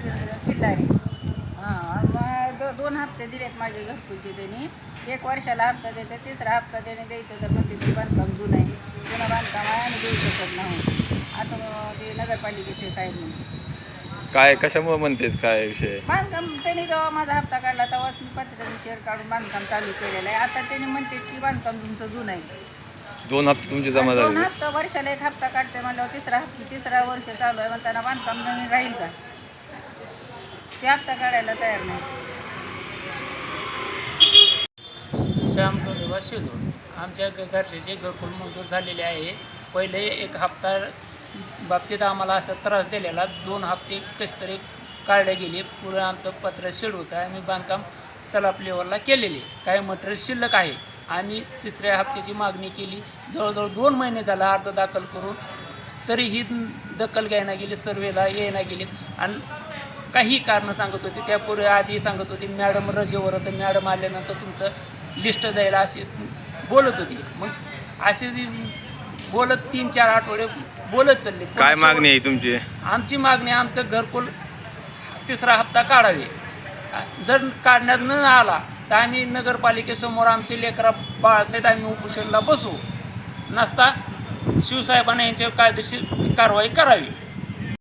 खिल्लारी. हां मग दोन हप्ते दिलेत माझे घरकुलचे त्यांनी. एक वर्षाला हप्ता देते तिसरा हप्ता त्याने द्यायचं तर म्हणते तिथे बांधकाम जुनं आहे. जुनं बांधकाम आहे आणि देऊ शकत नाही. असं ते नगरपालिकेचे साहेब काय कशामुळे म्हणते काय विषय? बांधकाम त्यांनी जेव्हा माझा हप्ता काढला तेव्हाच मी पत्र्याचं शेअर काढून बांधकाम चालू केलेलं आहे. आता त्यांनी म्हणते की बांधकाम तुमचं जुनं आहे. दोन हप्ते तुमचे जमा दोन हप्ता वर्षाला एक हप्ता काढते म्हणल्यावर तिसरा हप्ता तिसरा वर्ष चालू आहे म्हणताना बांधकाम राहील का? ते हप्ता काढायला तयार नाही. श्याम डोलेवा शिजून आमच्या घ- घरचे घरकुल मंजूर झालेले आहे पहिले एक हप्ता बाबतीत आम्हाला असा त्रास दिलेला दोन हप्ते कसे तरी काढले गेले पुढे आमचं पत्र शेड होतं आम्ही बांधकाम सलाप लेवलला केलेले काही मटेरियल शिल्लक आहे. आम्ही तिसऱ्या हप्त्याची मागणी केली जवळजवळ दोन महिने झाला अर्ज दाखल करून तरीही दखल घ्यायला गेली सर्वेला येणं गेली आणि काही कारणं सांगत होते. त्यापूर्वी आधी सांगत होती मॅडम रजेवर होतं. मॅडम आल्यानंतर तुमचं लिस्ट जाईल असे बोलत होती. मग असे बोलत तीन चार आठवडे बोलत चालले. काय मागणी आहे तुमची? आमची मागणी आमचं घरकुल तिसरा हप्ता काढावे. जर काढण्यात न आला तर आम्ही नगरपालिकेसमोर आमचे लेकरा बाळासाहेब आम्ही उपोषणला बसू. नसता शिवसाहेबांना यांच्यावर कायदेशीर कारवाई करावी.